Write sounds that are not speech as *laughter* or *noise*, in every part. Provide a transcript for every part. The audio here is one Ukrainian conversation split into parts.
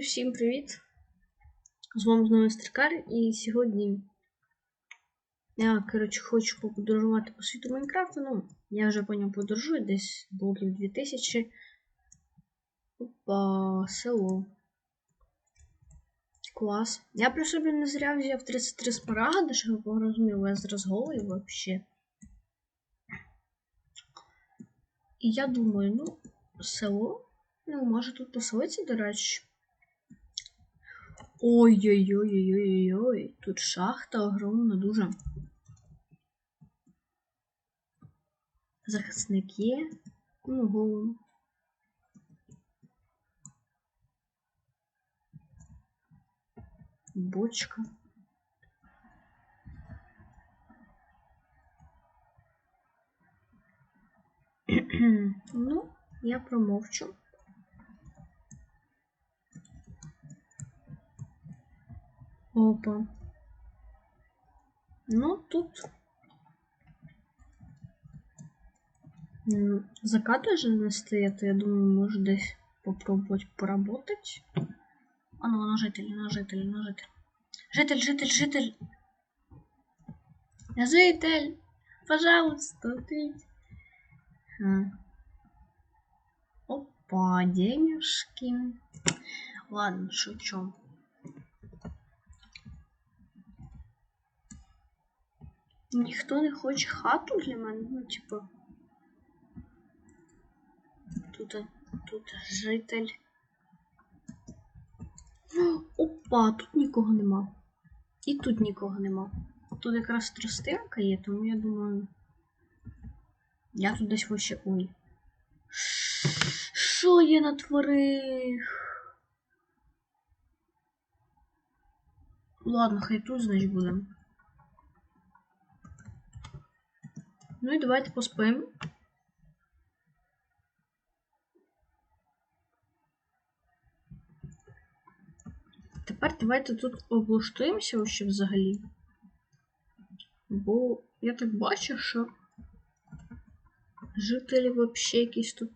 Друзі, всім привіт! З вами знову Стрикар, і сьогодні я, коротше, хочу поподорожувати по світу Майнкрафту. Ну, я вже по ньому подорожую, десь блоків 2000. Опа, село. Клас. Я при собі не зря взяв 33 смарагди, щоб ви порозуміли, я зараз голий вообще. І я думаю, ну, село. Ну, може тут поселитися, до речі. Ой-ой-ой-ой-ой-ой. Тут шахта огромна дуже. Захисники. Ого. Бочка. ну, я промовчу. Опа. Ну, тут закат уже не стоит. Я думаю, может здесь попробовать поработать. А ну, на житель, на житель, на житель. Житель, житель, житель. Житель, пожалуйста, ты. А. Опа, денежки. Ладно, шучу. Ніхто не хоче хату для мене, ну, типу. Тут тут житель. Опа, тут нікого нема. І тут нікого нема. Тут якраз тростинка є, тому я думаю. Я тут десь вообще... Ой. Що я натворив? Ладно, хай тут, значить, будемо. Ну і давайте поспимо. Тепер давайте тут облаштуємося ще взагалі. Бо я так бачу, що жителі взагалі якісь тут,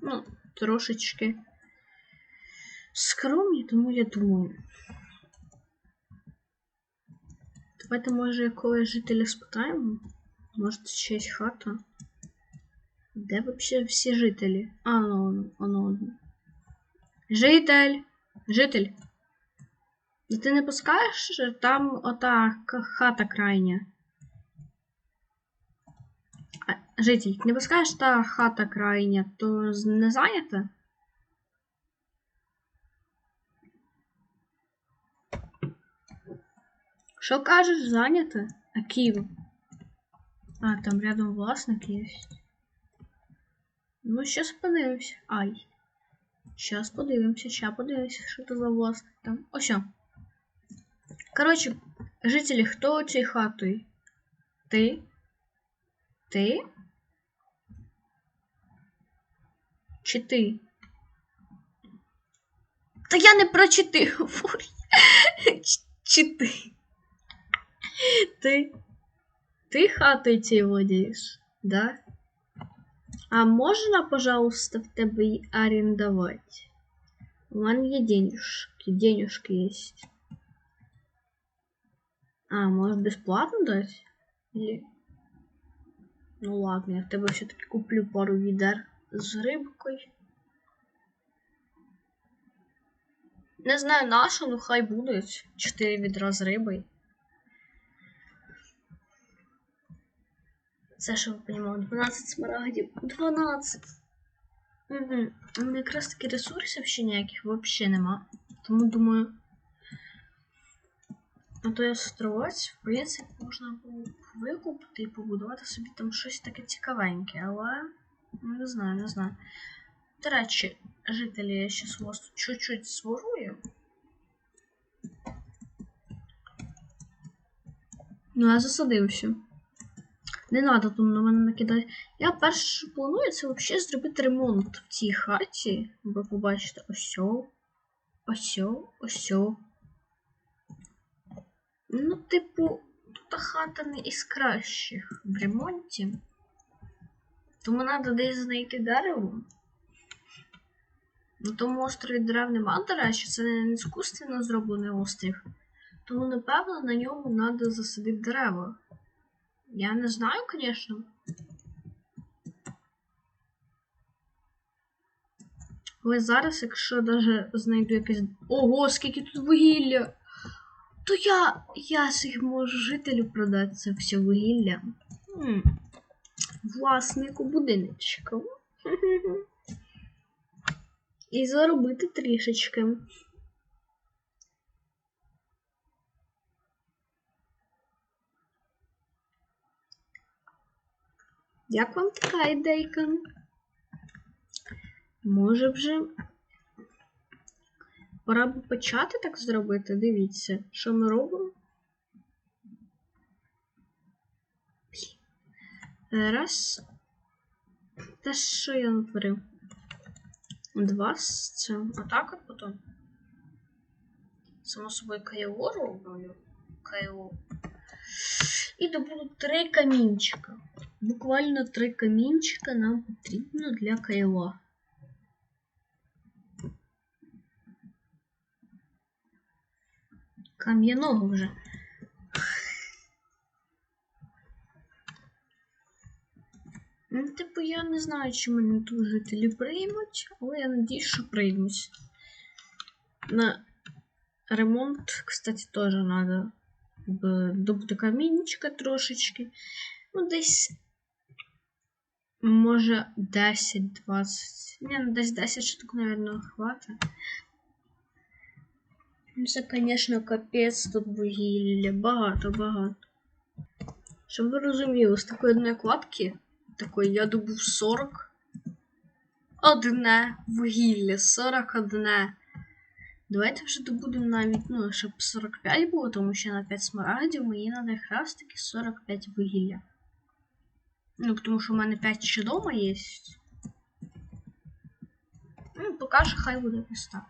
ну, трошечки скромні, тому я думаю. Давайте, може, якогось жителя спитаємо. Может, честь хата? Де вообще всі жителі? А, ну, воно. Житель! Житель! Да ти не пускаєш? Там ота хата крайня. А, житель, не пускаєш та хата крайня, то не зайнята? Що кажеш, зайнята? А Київ? А, там рядом власник есть. Ну, сейчас подивимося. Ай. Сейчас подивимося, сейчас подивимося, що це за власник там. Ось. Короче, жителі, хто цією хатою? Ти? Ти? Чи ти? Та я не про чи ти *laughs* говорю. Чи ти? Ти? Ты хатой цією владеешь, да? А можно, пожалуйста, в тебе и арендовать? У меня есть денежки, денежки есть. А, может бесплатно дать? Или... Ну ладно, я в тебе все-таки куплю пару відер з рибкою. Не знаю нашу, ну хай будуть 4 відра з рибою. Це, щоб ви понімали, 12 смарагдів. 12! Угу. У мене якраз таки ресурсів ще ніяких взагалі нема. Тому думаю. А то я строць, в принципі, можна було викупити і побудувати собі там щось таке цікавеньке, але ну, не знаю, не знаю. До речі, жителі я зараз у вас тут чуть-чуть сворую. Ну, я засадився. Не треба тут на мене накидати. Я перше планую це взагалі зробити ремонт в цій хаті. Ви побачите ось. Ось, ось. Ну, типу, тут хата не із кращих в ремонті. Тому треба десь знайти дерево. На тому острові дерев нема, до речі, це не іскусственно зроблений острів. Тому, напевно, на ньому треба засадити дерева. Я не знаю, звісно. Але зараз, якщо даже знайду якесь. Ого, скільки тут вугілля! То я. я їх можу жителю продати це все вугілля. М. Власнику будиночка. *laughs* І заробити трішечки. Як вам така ідейка? Може вже пора б почати так зробити? Дивіться, що ми робимо? Раз. Те, що я натворив? Два з цим. Отак от потім. Само собою кайло роблю. Кайло. І добуду три камінчика. Буквально три камінчика нам потрібно для кайла. Кам'яного вже. Ну, типу, я не знаю, чи мене тут жителі приймуть, але я надіюсь, що приймуть. На ремонт, кстати, теж треба добути камінчика трошечки. Ну, десь. Може 10-20. Ні, ну десь 10 штук, наверное, хватить. Ну, Це, звісно, капець тут вугілля. Багато, багато. Щоб ви розуміли, з такої одної кладки, такої я добув 40. Одне вугілля, 41. Давайте вже добудемо навіть, ну, щоб 45 було, тому що на 5 смарагдів мені треба якраз таки 45 вугілля. Ну, тому що в мене 5 ще дома є. Ну, поки що хай буде ось так.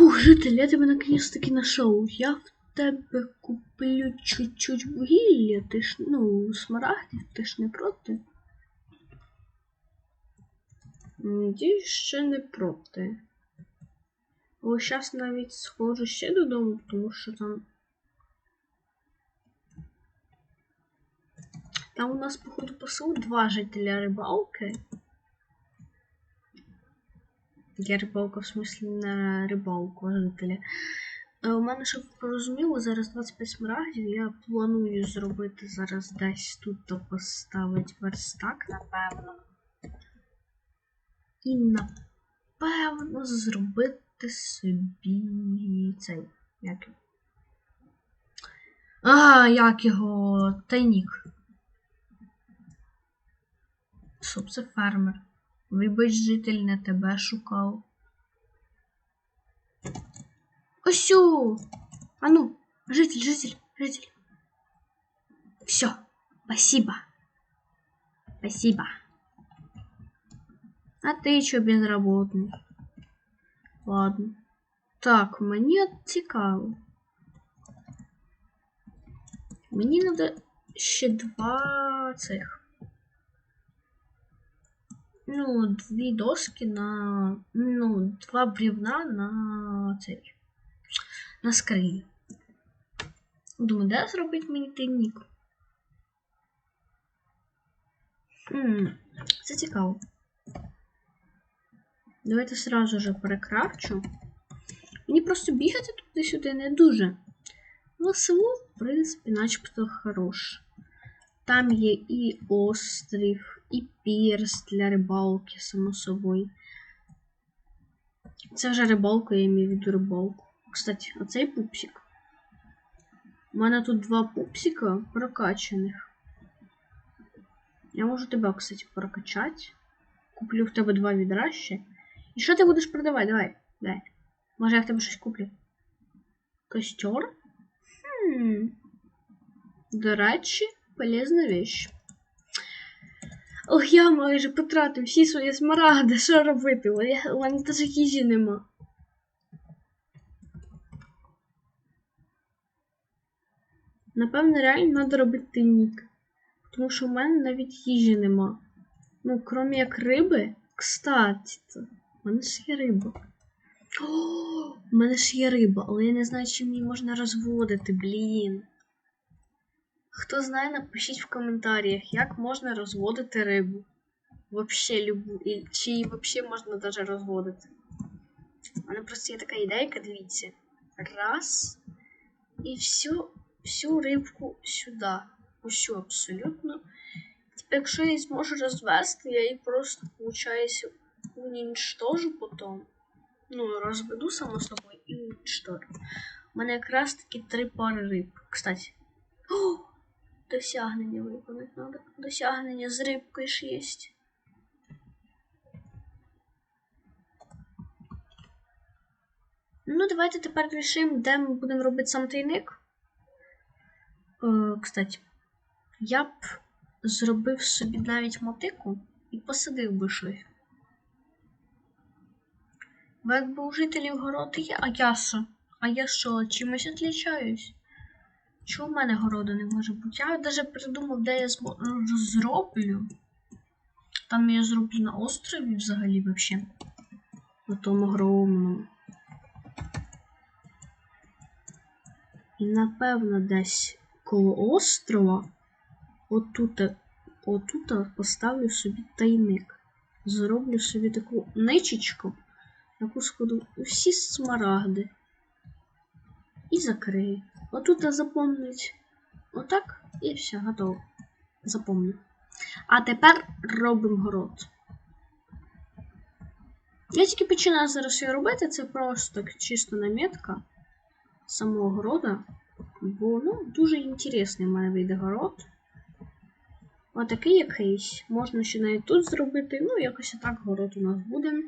Ух, житель, я тебе наконец-таки нашел. Я в тебе куплю чуть-чуть вугілля. Ти ж, ну, смарагдів, ти ж не проти? Надіюсь, ще не проти. Ось зараз навіть схожу ще додому, тому що там. Там у нас, походу, по два жителя рибалки. Я рибалка, в смислі, на рибалку жителя. Е, У мене, щоб порозуміло, зараз 25 смарагдів. Я планую зробити зараз десь тут поставити верстак, напевно. І напевно зробити собі цей. Як його? А, як його тайнік. Стоп, це фермер. Вибач, житель не тебе шукав. Осю! А ну, житель, житель, житель. Все, спасибо. Спасибо. А ты чё безработный? Ладно. Так, мені цікаво. Мені треба ще два цих. Ну, дві доски на. Ну, два брівна на цей. На скрині. Думаю, де зробити мені тайник? Це цікаво. Давайте сразу же перекрафчу. Мені просто бігати туди-сюди не дуже. Але село, в принципі, начебто хороше. Там є і острів, і пірс для рибалки, само собою. Це вже рибалка, я маю в виду рибалку. Кстати, оцей пупсик. У мене тут два пупсика прокачаних. Я можу тебе, кстати, прокачати. Куплю в тебе два відра ще. І що ти будеш продавати? Давай, давай. Може я в тебе щось куплю? Костер? Хм. До речі, полезна вещь. Ох, я майже потратив всі свої смарагди, що робити? У мене- навіть їжі нема. Напевно, реально треба робити тайник. Тому що в мене навіть їжі нема. Ну, крім як риби, Кстати, то, в мене ж є риба. О, в мене ж є риба, але я не знаю, чим її можна розводити, блін. Хто знає, напишіть в коментарях, як можна розводити рибу. Вообще любу. І чи її вообще можна даже розводити. У мене просто є така ідейка, дивіться. Раз. І всю, всю рибку сюди. Усю абсолютно. Типа, якщо я її зможу розвести, я її просто, виходить, унічтожу потім. Ну, розведу само собою і уничтожу. У мене якраз таки три пари риб. Кстати. О! Досягнення виконати треба. Досягнення з рибкою ж є. Ну, давайте тепер рішимо, де ми будемо робити сам тайник. Е, кстати, я б зробив собі навіть мотику і посадив би щось. Бо якби у жителів городи є, а я що? А я що, чимось відлічаюсь? Чого в мене городу не може бути? Я навіть придумав, де я зроблю. Там я зроблю на острові взагалі вообще. На тому огромному. І напевно десь коло острова отут, отут поставлю собі тайник. Зроблю собі таку ничечку, яку складу всі смарагди. І закрию. Отут запомнить. Отак і все, готово. Запомню. А тепер робимо город. Я тільки починаю зараз його робити, це просто так чисто намітка самого города. Бо ну, дуже інтересний в мене вийде город. Отакий якийсь. Можна ще навіть тут зробити. Ну, якось отак город у нас буде.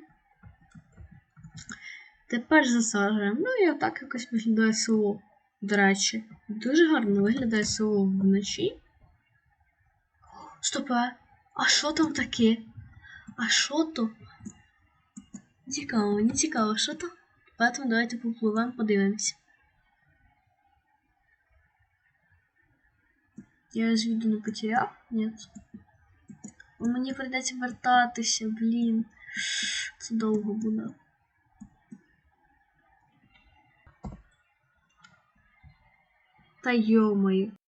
Тепер засаджуємо. Ну і отак якось виглядає село. До речі, дуже гарно виглядає село вночі. Стопе, а що там таке? А що то? Цікаво, мені цікаво, що то? Поэтому давайте попливемо, подивимося. Я відео не потеряв? Ні. Мені прийдеться вертатися, блін. Це довго буде. Та йомаю.